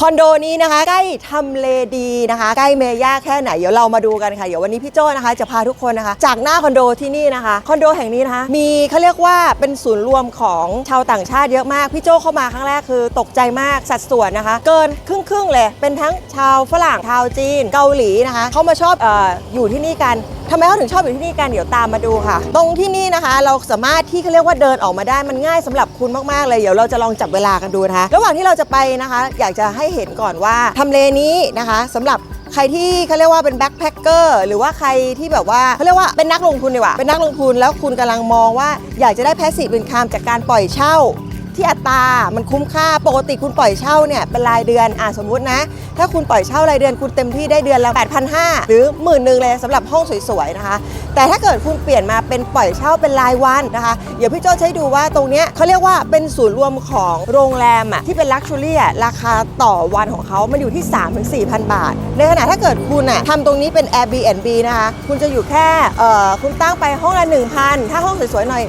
คอนโดนี้นะคะใกล้ทำเลดีนะคะ ใกล้เมย่าแค่ไหนเดี๋ยวเรามาดูกันค่ะเดี๋ยววันนี้พี่โจ้นะคะ จะพาทุกคนนะคะ จากหน้าคอนโดที่นี่นะคะคอนโดแห่งนี้นะคะ มีเขาเรียกว่าเป็นศูนย์รวมของชาวต่างชาติเยอะมากพี่โจ้เข้ามาครั้งแรกคือ ตกใจมากสัดส่วนนะคะ เกินครึ่งครึ่งๆเลยเป็นทั้งชาวฝรั่งชาวจีนเกาหลีนะคะเขามาชอบอออยู่ที่นี่กันทำไมเขาถึงชอบอยู่ที่นี่กันเดี๋ยวตามมาดูค่ะ ตรงที่นี่นะคะ เราสามารถที่เขาเรียกว่าเดินออกมาได้มันง่ายสำหรับคุณมากๆเลยเดี๋ยวเราจะลองจับเวลากันดูนะคะ ระหว่างที่เราจะไปนะคะ อยากจะให้เห็นก่อนว่าทำเลนี้นะคะสำหรับใครที่เขาเรียกว่าเป็นแบ็คแพคเกอร์หรือว่าใครที่แบบว่าเขาเรียกว่าเป็นนักลงทุนดีกว่าเป็นนักลงทุนแล้วคุณกำลังมองว่าอยากจะได้แพสซีฟอินคัมจากการปล่อยเช่า ที่อัตรา มันคุ้มค่าปกติคุณปล่อยเช่าเนี่ยเป็นรายเดือนอะสมมุตินะ ถ้าคุณปล่อยเช่ารายเดือนคุณเต็มที่ได้เดือนละ8,500 หรือหมื่นหนึ่งเลยสำหรับห้องสวยๆนะคะ แต่ถ้าเกิดคุณเปลี่ยนมาเป็นปล่อยเช่าเป็นรายวันนะคะ เดี๋ยวพี่โจ้จะใช้ดูว่าตรงเนี้ยเขาเรียกว่าเป็นศูนย์รวมของโรงแรมอะที่เป็นลักชัวรี่ราคาต่อวันของเขามันอยู่ที่ 3-4,000 บาท ในขณะถ้าเกิดคุณอะทำตรงนี้เป็น Airbnb นะคะ คุณจะอยู่แค่เอ่อคุณตั้งไปห้องละ 1,000 ถ้าห้องสวยๆหน่อย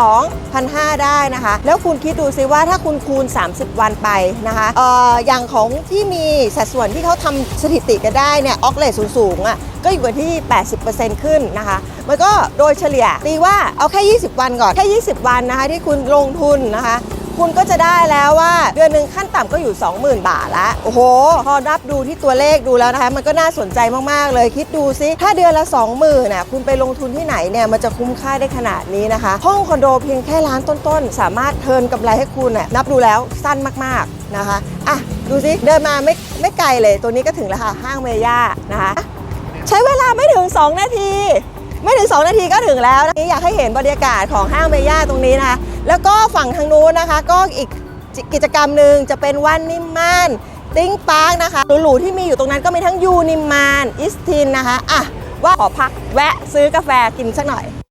1,200 1,500ได้นะคะ แล้วคุณคิดดูซิว่าถ้าคุณคูณ 30 วันไปนะคะเอ่ออย่างของที่มีสัดส่วนที่เขาทำสถิติกันได้เนี่ยออกเลทสูงๆอะก็อยู่ที่ 80%ขึ้นนะคะมันก็โดยเฉลี่ยตีว่าเอาแค่ 20 วันก่อน แค่ 20 วันนะคะ ที่คุณลงทุนนะคะ คุณก็จะได้แล้วว่าเดือนหนึ่งขั้นต่ำก็อยู่ 20,000 บาทละโอ้โห พอนับดูที่ตัวเลขดูแล้วนะคะ มันก็น่าสนใจมาก ๆ เลยคิดดูซิ ถ้าเดือนละ 20,000น่ะคุณไปลงทุนที่ไหนเนี่ยมันจะคุ้มค่าได้ขนาดนี้นะคะ ห้องคอนโดเพียงแค่ล้านต้น ๆ สามารถเทิร์นกำไรให้คุณน่ะนับดูแล้วสั้นมากๆนะคะอะดูซิเดินมาไม่ไม่ไกลเลยตัวนี้ก็ถึงแล้วค่ะห้างเมย่านะคะ ใช้เวลาไม่ถึง 2 นาที ไม่ถึง 2 นาทีก็ถึงแล้วนะอยากให้เห็นบรรยากาศของห้างเมย่าตรงนี้นะคะแล้วก็ฝั่งทางนู้นนะคะ ก็อีกกิจกรรมหนึ่งจะเป็นวันนิมมานติ้งปาร์กนะคะหรูๆที่มีอยู่ตรงนั้นก็มีทั้งยูนิมมานอิสตินนะคะอะว่าขอพักแวะซื้อกาแฟกินสักหน่อย